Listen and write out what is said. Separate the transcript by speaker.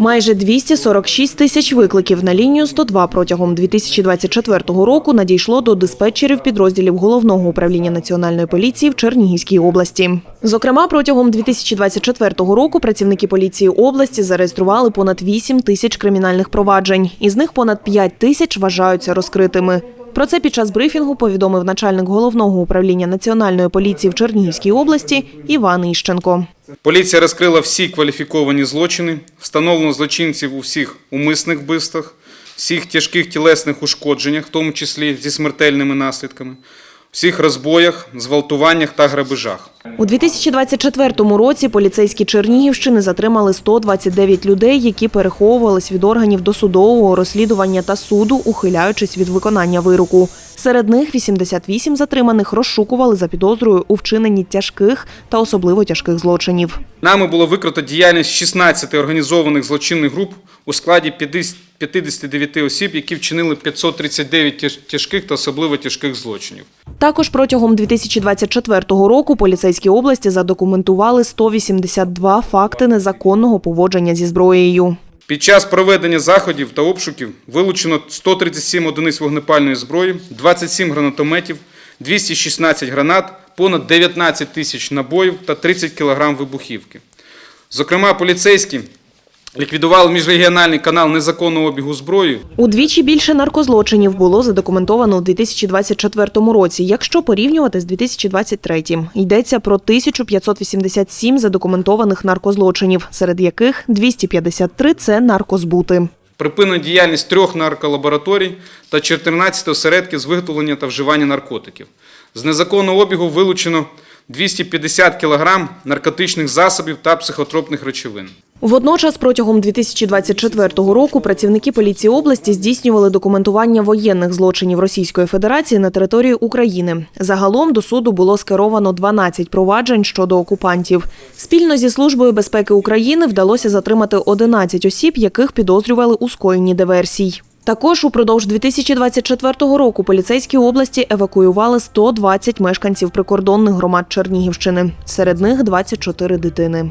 Speaker 1: Майже 246 тисяч викликів на лінію 102 протягом 2024 року надійшло до диспетчерів підрозділів Головного управління Національної поліції в Чернігівській області. Зокрема, протягом 2024 року працівники поліції області зареєстрували понад 8 тисяч кримінальних проваджень. Із них понад 5 тисяч вважаються розкритими. Про це під час брифінгу повідомив начальник головного управління Національної поліції в Чернігівській області Іван Іщенко.
Speaker 2: Поліція розкрила всі кваліфіковані злочини, встановлено злочинців у всіх умисних вбивствах, всіх тяжких тілесних ушкодженнях, в тому числі зі смертельними наслідками, всіх розбоях, зґвалтуваннях та грабежах.
Speaker 1: У 2024 році поліцейські Чернігівщини затримали 129 людей, які переховувались від органів досудового розслідування та суду, ухиляючись від виконання вироку. Серед них 88 затриманих розшукували за підозрою у вчиненні тяжких та особливо тяжких злочинів.
Speaker 2: Нами було викрито діяльність 16 організованих злочинних груп у складі 59 осіб, які вчинили 539 тяжких та особливо тяжких злочинів.
Speaker 1: Також протягом 2024 року поліцейські області задокументували 182 факти незаконного поводження зі зброєю.
Speaker 2: Під час проведення заходів та обшуків вилучено 137 одиниць вогнепальної зброї, 27 гранатометів, 216 гранат, понад 19 тисяч набоїв та 30 кг вибухівки. Зокрема, поліцейські ліквідували міжрегіональний канал незаконного обігу зброї
Speaker 1: Удвічі більше наркозлочинів було задокументовано у 2024 році, якщо порівнювати з 2023. Йдеться про 1587 задокументованих наркозлочинів, серед яких 253 – це наркозбути.
Speaker 2: припинено діяльність трьох нарколабораторій та 14 осередків з виготовлення та вживання наркотиків. З незаконного обігу вилучено 250 кг наркотичних засобів та психотропних речовин.
Speaker 1: Водночас, протягом 2024 року працівники поліції області здійснювали документування воєнних злочинів Російської Федерації на території України. Загалом до суду було скеровано 12 проваджень щодо окупантів. Спільно зі службою безпеки України вдалося затримати 11 осіб, яких підозрювали у скоєнні диверсій. Також упродовж 2024 року поліцейські області евакуювали 120 мешканців прикордонних громад Чернігівщини. Серед них 24 дитини.